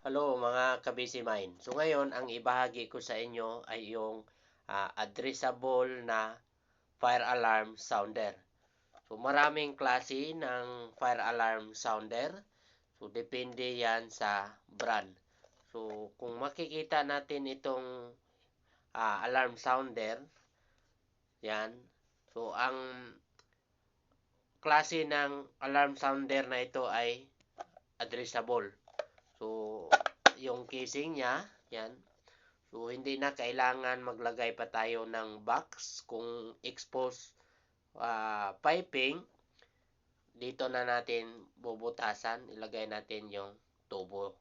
Hello mga kabisi mine. So ngayon, ang ibahagi ko sa inyo ay yung ah, addressable na fire alarm sounder. So maraming klase ng fire alarm sounder. So depende yan sa brand. So kung makikita natin itong ah, alarm sounder, yan. So ang klase ng alarm sounder na ito ay addressable. So, yung casing niya, yan. So, hindi na kailangan maglagay pa tayo ng box kung expose ah, piping. Dito na natin bubutasan, ilagay natin yung tubo.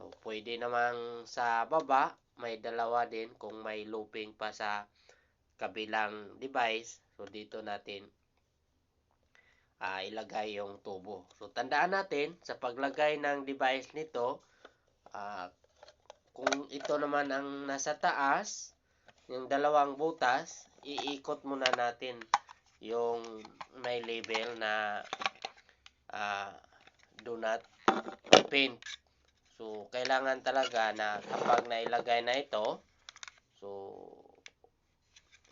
So, pwede namang sa baba, may dalawa din kung may looping pa sa kabilang device. So, dito natin ah, ilagay yung tubo. So, tandaan natin, sa paglagay ng device nito, ah, kung ito naman ang nasa taas, yung dalawang butas, iikot muna natin yung may label na ah, do not paint. So, kailangan talaga na kapag nailagay na ito, so,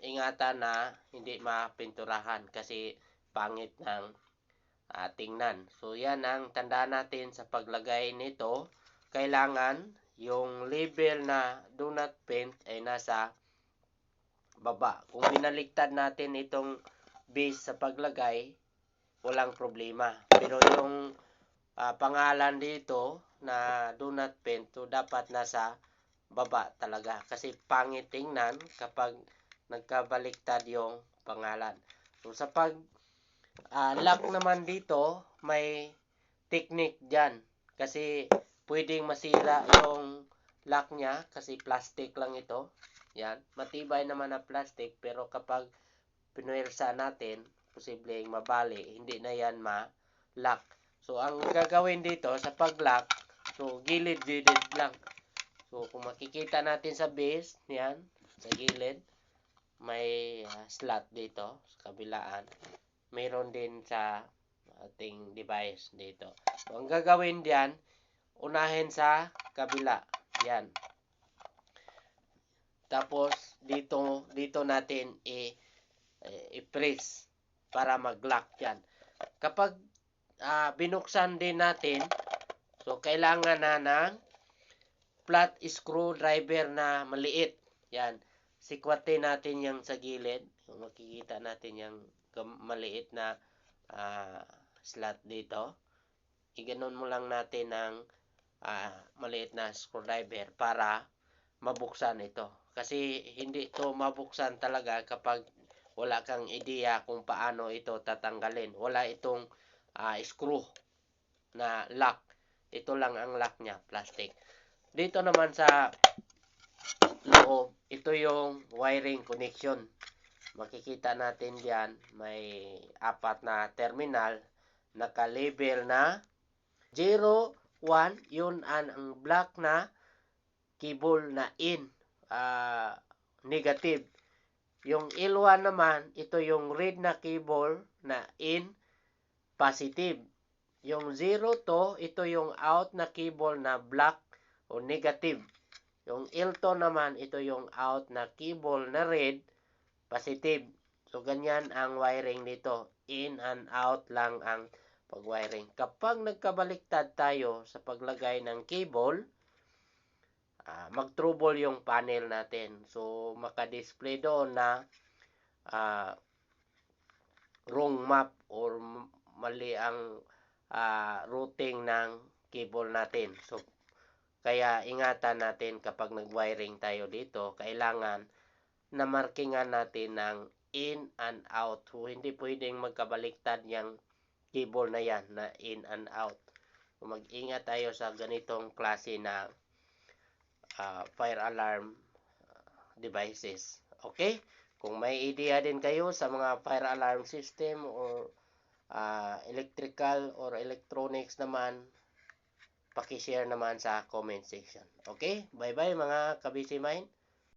ingatan na hindi mapinturahan kasi pangit ng uh, tingnan. So, yan ang tandaan natin sa paglagay nito. Kailangan yung label na do not paint ay nasa baba. Kung binaliktad natin itong base sa paglagay, walang problema. Pero yung uh, pangalan dito na do not paint, so dapat nasa baba talaga. Kasi pangit tingnan kapag nagkabaliktad yung pangalan. So sa pag uh, lock naman dito, may technique dyan. Kasi pwedeng masira yung lock niya kasi plastic lang ito. Yan. Matibay naman na plastic pero kapag pinuwersa natin, posibleng mabali. Hindi na yan ma-lock. So, ang gagawin dito sa pag-lock, so gilid-gilid lang. So, kung makikita natin sa base, yan, sa gilid, may uh, slot dito sa kabilaan. Mayroon din sa ating device dito. So, ang gagawin diyan, unahin sa kabila. Yan. Tapos dito dito natin i i-press para mag-lock yan. Kapag uh, binuksan din natin, so kailangan na ng flat screwdriver na maliit. Yan sikwatin natin yung sa gilid. Kung makikita natin yung maliit na uh, slot dito. Iganon mo lang natin ng uh, maliit na screwdriver para mabuksan ito. Kasi hindi ito mabuksan talaga kapag wala kang ideya kung paano ito tatanggalin. Wala itong uh, screw na lock. Ito lang ang lock niya, plastic. Dito naman sa loob, ito yung wiring connection. Makikita natin diyan may apat na terminal naka-label na 0, 1, yun ang, ang black na cable na in, uh, negative. Yung L1 naman, ito yung red na cable na in, positive. Yung 0 to, ito yung out na cable na black o negative. Yung L2 naman, ito yung out na cable na red, positive. So, ganyan ang wiring nito. In and out lang ang pag-wiring. Kapag nagkabaliktad tayo sa paglagay ng cable, uh, mag-trouble yung panel natin. So, maka-display doon na uh, wrong map or mali ang uh, routing ng cable natin. So, kaya ingatan natin kapag nag-wiring tayo dito, kailangan na markingan natin ng in and out. So, hindi pwedeng magkabaliktad yung cable na yan na in and out. So, mag-ingat tayo sa ganitong klase na uh, fire alarm devices. Okay? Kung may idea din kayo sa mga fire alarm system or uh, electrical or electronics naman, pakishare naman sa comment section. Okay? Bye-bye mga kabisi mine.